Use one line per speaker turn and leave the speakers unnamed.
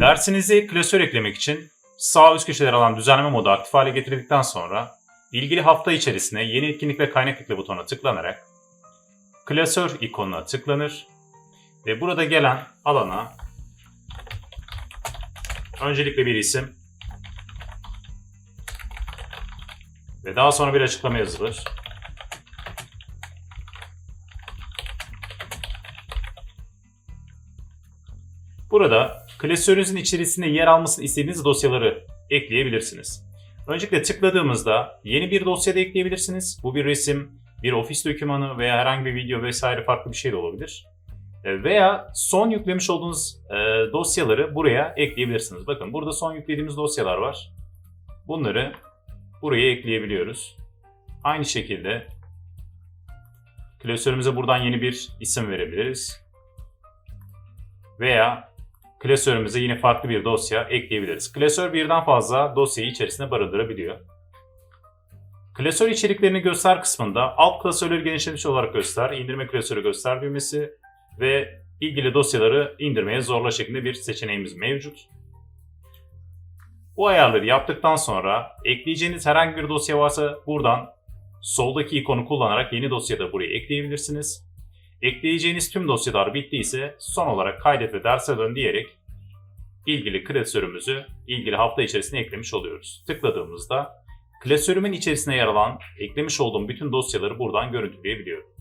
Dersinizi klasör eklemek için sağ üst köşede yer alan düzenleme modu aktif hale getirdikten sonra ilgili hafta içerisine yeni etkinlik ve kaynak ekle butonuna tıklanarak klasör ikonuna tıklanır ve burada gelen alana öncelikle bir isim ve daha sonra bir açıklama yazılır. Burada klasörünüzün içerisinde yer almasını istediğiniz dosyaları ekleyebilirsiniz. Öncelikle tıkladığımızda yeni bir dosya da ekleyebilirsiniz. Bu bir resim, bir ofis dokümanı veya herhangi bir video vesaire farklı bir şey de olabilir. E, Veya son yüklemiş olduğunuz e, dosyaları buraya ekleyebilirsiniz. Bakın burada son yüklediğimiz dosyalar var. Bunları buraya ekleyebiliyoruz. Aynı şekilde klasörümüze buradan yeni bir isim verebiliriz. Veya klasörümüze yine farklı bir dosya ekleyebiliriz. Klasör birden fazla dosyayı içerisine barındırabiliyor. Klasör içeriklerini göster kısmında alt klasörleri genişlemiş olarak göster, indirme klasörü göster düğmesi ve ilgili dosyaları indirmeye zorla şeklinde bir seçeneğimiz mevcut. Bu ayarları yaptıktan sonra ekleyeceğiniz herhangi bir dosya varsa buradan soldaki ikonu kullanarak yeni dosyayı da buraya ekleyebilirsiniz. Ekleyeceğiniz tüm dosyalar bittiyse son olarak kaydet ve derse dön diyerek ilgili klasörümüzü ilgili hafta içerisine eklemiş oluyoruz. Tıkladığımızda klasörümün içerisine yer alan eklemiş olduğum bütün dosyaları buradan görüntüleyebiliyorum.